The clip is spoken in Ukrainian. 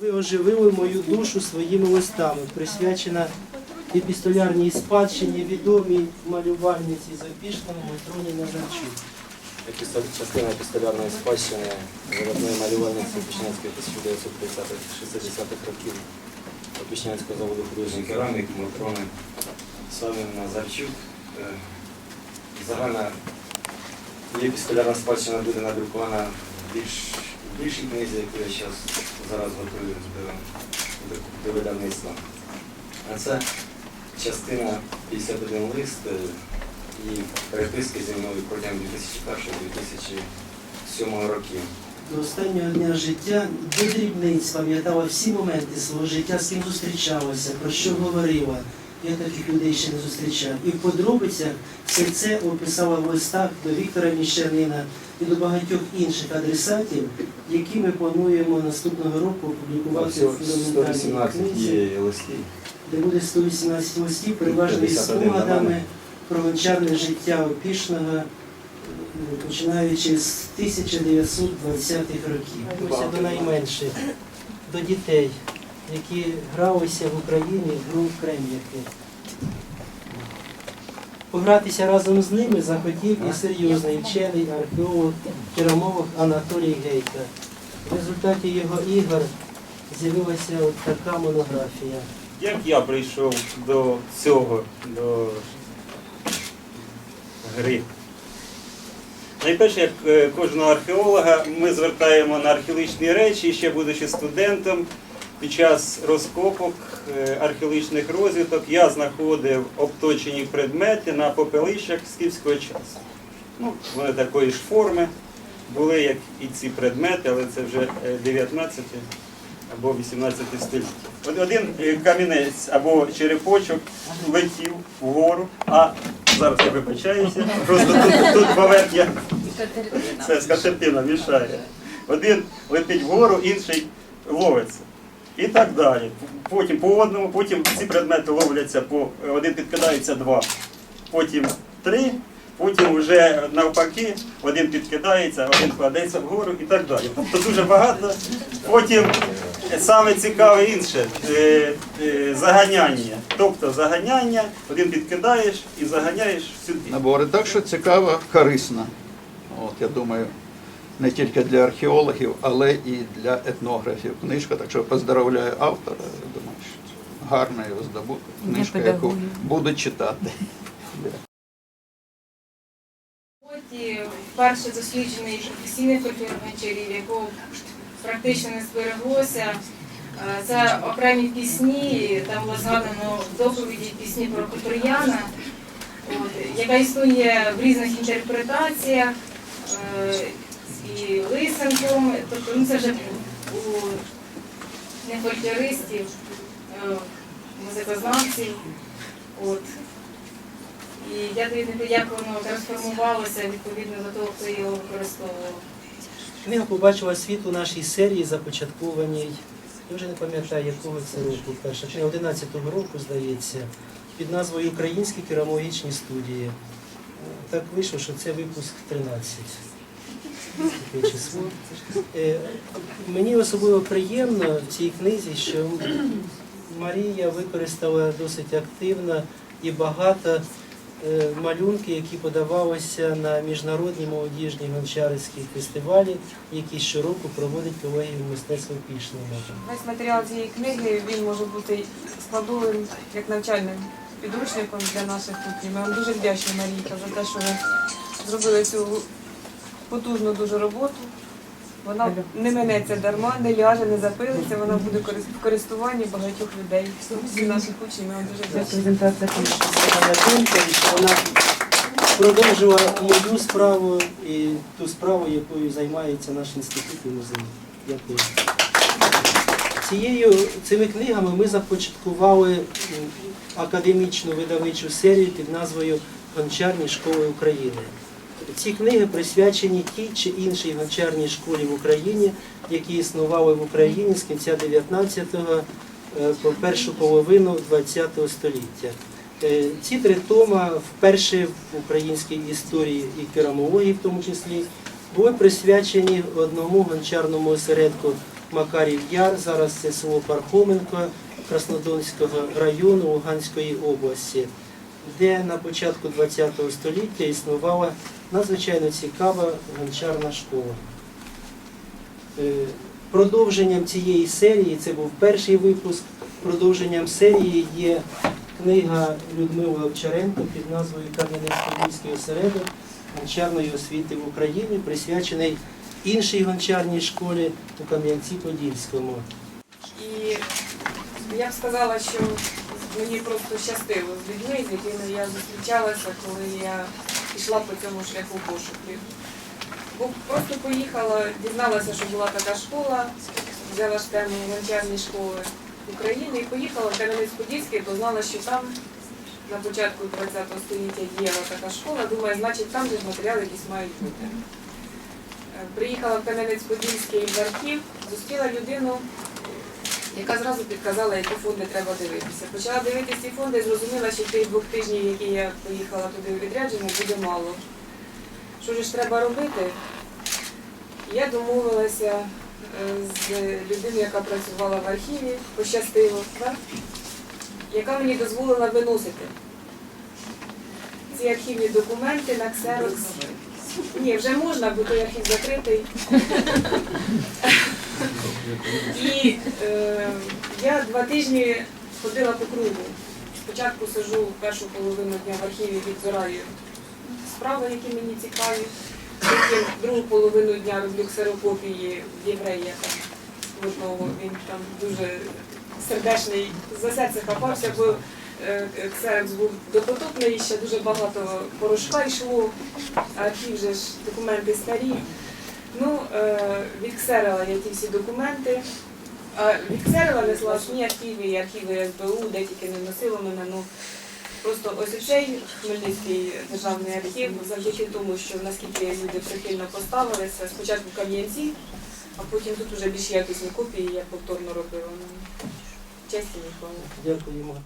Ви оживили мою душу своїми листами, присвячена епістолярній спадщині відомій малювальниці з Опішного Матроні Назарчук. Частина епістолярної спадщини видатної малювальниці Опішнянської 1950-60-х років Опішнянського заводу художньої кераміки Матрони Савіна Назарчук. Е, Загальна епістолярна спадщина буде надрукована більш, більшій книзі, яку я зараз, зараз готують до, видавництва. А це частина 51 лист е, і переписки зі мною протягом 2001-2007 років. До останнього дня життя до дрібниць пам'ятала всі моменти свого життя, з ким зустрічалася, про що говорила. Я таких людей ще не зустрічав. І в подробицях все це описала в листах до Віктора Міщанина і до багатьох інших адресатів, які ми плануємо наступного року опублікувати в фундаментальній 118 книзі. є листів. де буде 118 листів, переважно із 51 спогадами про гончарне життя Опішного, починаючи з 1920-х років. До найменших, до дітей, які гралися в Україні в гру в Крем'яки. Погратися разом з ними захотів і серйозний вчений археолог, керамолог Анатолій Гейка. В результаті його ігор з'явилася от така монографія. Як я прийшов до цього, до гри? Найперше, як е, кожного археолога, ми звертаємо на археологічні речі, ще будучи студентом, під час розкопок е, археологічних розвиток я знаходив обточені предмети на попелищах скіфського часу. Ну, вони такої ж форми були, як і ці предмети, але це вже е, 19 або 18 століття. Один е, камінець або черепочок летів вгору, а зараз я вибачаюся, просто тут, тут поверхня це скатертина мішає. Один летить вгору, інший ловиться. І так далі. Потім по одному, потім ці предмети ловляться по один підкидається два, потім три, потім вже навпаки один підкидається, один кладеться вгору і так далі. Тобто дуже багато. Потім саме цікаве інше е, е, заганяння. Тобто заганяння, один підкидаєш і заганяєш сюди. набори. Так що цікаво, корисно. От, я думаю, не тільки для археологів, але і для етнографів. Книжка, так що поздравляю автора. Я думаю, що гарна його здобута. Книжка, яку будуть читати. вперше досліджений професійний фольклор гончарів, якого практично не збереглося. Е, Це окремі пісні, там було згадано доповіді пісні про Куприяна, яка існує в різних інтерпретаціях е, лисенком, тобто ну, це вже у не фольклористів, е, музикознавців. От. І я тобі як воно трансформувалося відповідно до того, хто його використовував. Книга побачила світ у нашій серії, започаткованій. Я вже не пам'ятаю, якого це року. Перша книга 11-го року, здається, під назвою Українські керамологічні студії. Е, Так вийшло, що це випуск 13. Таке число. Е, Мені особливо приємно в цій книзі, що Марія використала досить активно і багато е, малюнки, які подавалися на міжнародні молодіжні гончарські фестивалі, які щороку проводить колегія мистецтва Пішного. Весь матеріал цієї книги він може бути складовим як навчальним підручником для наших учнів. Ми вам дуже вдячні, Марійка, за те, що ви зробили цю потужну дуже роботу. Вона не минеться дарма, не ляже, не запилиться, вона буде в користуванні багатьох людей. Всіх наших учнів ми вам дуже вдячні. Вона продовжила мою справу і ту справу, якою займається наш інститут і музей. Дякую. Цією цими книгами ми започаткували академічну видавничу серію під назвою Гончарні школи України. Ці книги присвячені тій чи іншій гончарній школі в Україні, які існували в Україні з кінця 19-го е, по першу половину 20-го століття. Е, Ці три тома вперше в українській історії і керамології, в тому числі, були присвячені одному гончарному осередку Макарів Яр, зараз це село Пархоменко Краснодонського району Луганської області, де на початку ХХ століття існувала надзвичайно цікава гончарна школа. Е, Продовженням цієї серії, це був перший випуск, продовженням серії є книга Людмили Овчаренко під назвою Кам'янець-Подільський осередок гончарної освіти в Україні, присвячений іншій гончарній школі у Кам'янці-Подільському. І я б сказала, що мені просто щастило з людьми, з якими я зустрічалася, коли я йшла по цьому шляху пошуків. Бо просто поїхала, дізналася, що була така школа, взяла ж тему школи України і поїхала в Кам'янець-Подільський, бо знала, що там на початку ХХ століття діяла така школа. Думаю, значить там же ж матеріали якісь мають бути. Е, Приїхала в Кам'янець-Подільський в архів, зустріла людину, яка зразу підказала, які фонди треба дивитися. Почала дивитися ці фонди, зрозуміла, що тих двох тижнів, які я поїхала туди у відрядження, буде мало. Що ж треба робити? Я домовилася е, з людиною, яка працювала в архіві, пощастило, яка мені дозволила виносити ці архівні документи на ксерокс. Ні, вже можна, бо той архів закритий. І е, я два тижні ходила по кругу. Спочатку сижу першу половину дня в архіві, відбираю справи, які мені цікаві. Потім другу половину дня роблю ксерокопії в єврея одного. Він там дуже сердечний, за серце хапався, бо е, ксерокс був допотопний, ще дуже багато порошка йшло, архів же ж документи старі. Ну, е, відксерила я ті всі документи. А відксерила несла основні архіви і архіви СБУ, де тільки не носило мене. Ну, просто ось цей Хмельницький державний архів, завдяки тому, що наскільки люди прихильно поставилися, спочатку Кам'янці, а потім тут вже більш якісні копії я повторно робила. Ну, честь і ніколи. Дякуємо.